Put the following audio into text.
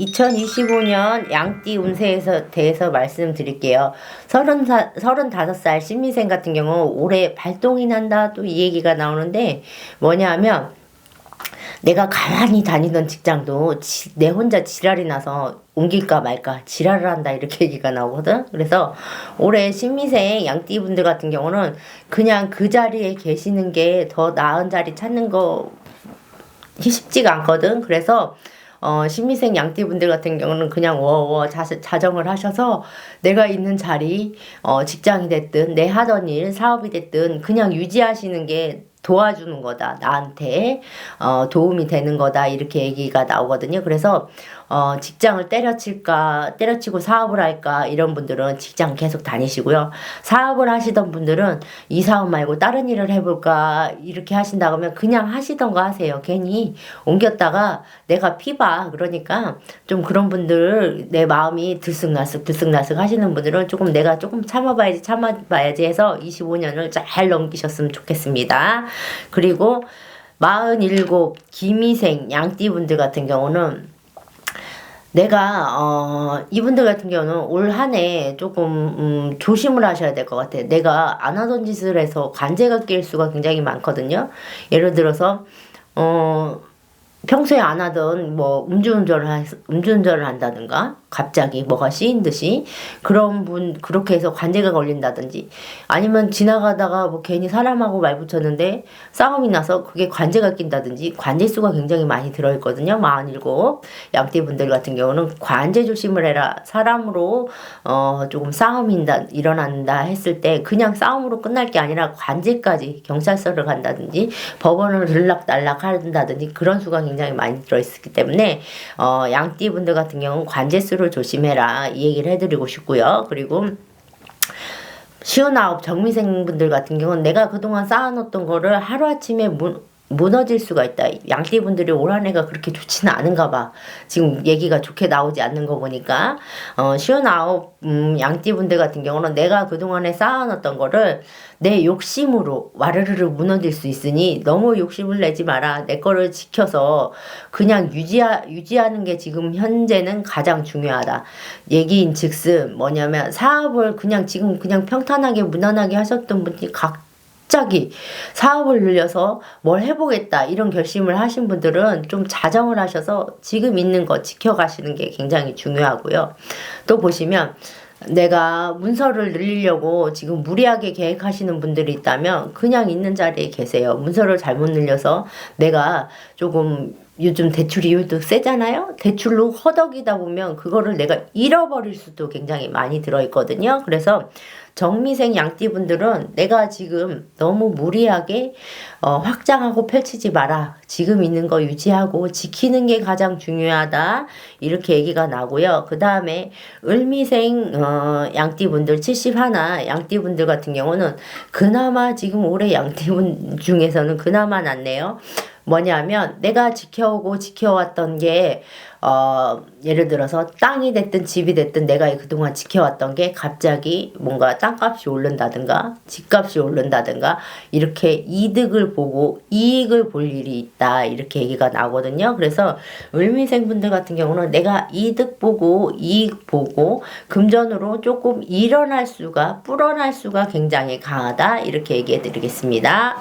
2025년 양띠 운세에서 대해서 말씀드릴게요. 30살, 35살 신미생 같은 경우 올해 발동이 난다 또 이 얘기가 나오는데 뭐냐 하면 내가 가만히 다니던 직장도 지, 내 혼자 지랄이 나서 옮길까 말까 지랄을 한다 이렇게 얘기가 나오거든. 그래서 올해 신미생 양띠분들 같은 경우는 그냥 그 자리에 계시는 게 더 나은 자리 찾는 거 쉽지가 않거든. 그래서 어, 신미생 양띠분들 같은 경우는 그냥 워워 자정을 하셔서 내가 있는 자리, 어, 직장이 됐든 내 하던 일, 사업이 됐든 그냥 유지하시는 게 도와주는 거다. 나한테 어, 도움이 되는 거다. 이렇게 얘기가 나오거든요. 그래서 어, 직장을 때려칠까, 때려치고 사업을 할까 이런 분들은 직장 계속 다니시고요. 사업을 하시던 분들은 이 사업 말고 다른 일을 해볼까 이렇게 하신다고 하면 그냥 하시던가 하세요. 괜히 옮겼다가 내가 피봐. 그러니까 좀 그런 분들 내 마음이 들쑥날쑥 들쑥날쑥 하시는 분들은 조금 내가 조금 참아봐야지 참아봐야지 해서 25년을 잘 넘기셨으면 좋겠습니다. 그리고 47 김희생 양띠분들 같은 경우는 내가 어 이분들 같은 경우는 올 한 해 조금 음, 조심을 하셔야 될 것 같아요. 내가 안 하던 짓을 해서 관제가 낄 수가 굉장히 많거든요. 예를 들어서 어 평소에 안 하던 뭐 음주운전을 하, 음주운전을 한다든가 갑자기 뭐가 씌인 듯이 그런 분 그렇게 해서 관제가 걸린다든지 아니면 지나가다가 뭐 괜히 사람하고 말 붙였는데 싸움이 나서 그게 관제가 낀다든지 관제 수가 굉장히 많이 들어있거든요. 47 양띠분들 같은 경우는 관제 조심을 해라. 사람으로 어 조금 싸움이 일어난다 했을 때 그냥 싸움으로 끝날 게 아니라 관제까지 경찰서를 간다든지 법원을 들락날락 한다든지 그런 수가 굉장히 많이 들어있기 때문에 어 양띠 분들 같은 경우는 관제 수를 스스로 조심해라 이 얘기를 해드리고 싶고요. 그리고 시원아홉 정미생 분들 같은 경우는 내가 그동안 쌓아놓던 거를 하루아침에 문, 무너질 수가 있다. 양띠 분들이 올 한 해가 그렇게 좋지는 않은가 봐. 지금 얘기가 좋게 나오지 않는 거 보니까. 어, 시원아홉, 음, 양띠 분들 같은 경우는 내가 그동안에 쌓아놨던 거를 내 욕심으로 와르르르 무너질 수 있으니 너무 욕심을 내지 마라. 내 거를 지켜서 그냥 유지하, 유지하는 게 지금 현재는 가장 중요하다. 얘기인 즉슨 뭐냐면 사업을 그냥 지금 그냥 평탄하게 무난하게 하셨던 분이 각 갑자기 사업을 늘려서 뭘 해보겠다 이런 결심을 하신 분들은 좀 자정을 하셔서 지금 있는 거 지켜가시는 게 굉장히 중요하고요. 또 보시면 내가 문서를 늘리려고 지금 무리하게 계획하시는 분들이 있다면 그냥 있는 자리에 계세요. 문서를 잘못 늘려서 내가 조금 요즘 대출 이율도 세잖아요? 대출로 허덕이다 보면 그거를 내가 잃어버릴 수도 굉장히 많이 들어있거든요. 그래서 정미생 양띠분들은 내가 지금 너무 무리하게 어, 확장하고 펼치지 마라. 지금 있는 거 유지하고 지키는 게 가장 중요하다. 이렇게 얘기가 나고요. 그 다음에 을미생 어, 양띠분들 71 양띠분들 같은 경우는 그나마 지금 올해 양띠분 중에서는 그나마 낫네요. 뭐냐면 내가 지켜오고 지켜왔던 게 어, 예를 들어서 땅이 됐든 집이 됐든 내가 그동안 지켜왔던 게 갑자기 뭔가 땅값이 오른다든가 집값이 오른다든가 이렇게 이득을 보고 이익을 볼 일이 있다 이렇게 얘기가 나거든요. 그래서 을미생 분들 같은 경우는 내가 이득 보고 이익 보고 금전으로 조금 일어날 수가 불어날 수가 굉장히 강하다 이렇게 얘기해 드리겠습니다.